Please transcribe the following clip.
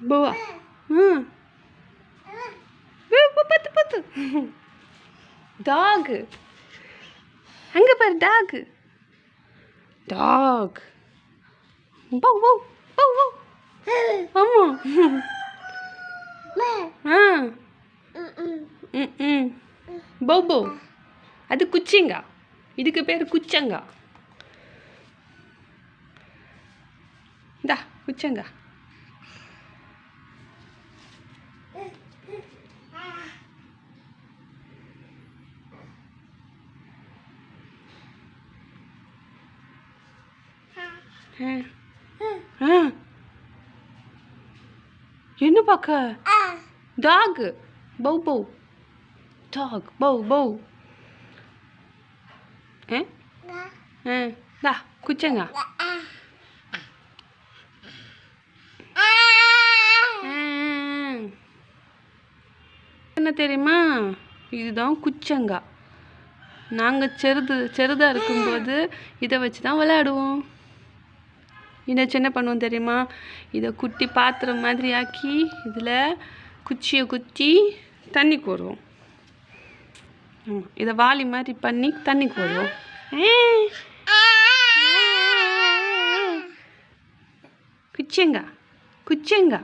ம் பத்து பத்து டாக் அங்கே பாரு டாக் டாக் பௌ பௌ பௌ பௌ ஆமாம் ஆ ம் ம் பௌ பௌ அது குச்சிங்க இதுக்கு பேர் குச்சங்க இந்தா குச்சங்க ஆ ஆ என்ன பார்க்க? Dog bow bow. Dog bow bow. தா குச்சங்க. என்ன தெரியுமா? இதுதான் குச்சங்கா. நாங்கள் செருது செருதாக இருக்கும்போது இதை வச்சு தான் விளையாடுவோம். இதை வச்சு என்ன பண்ணுவோம் தெரியுமா? இதை குட்டி பாத்திரம் மாதிரி ஆக்கி இதில் குச்சியை குத்தி தண்ணி கோருவோம். இதை வாலி மாதிரி பண்ணி தண்ணி கோருவோம். குச்சங்கா குச்சங்கா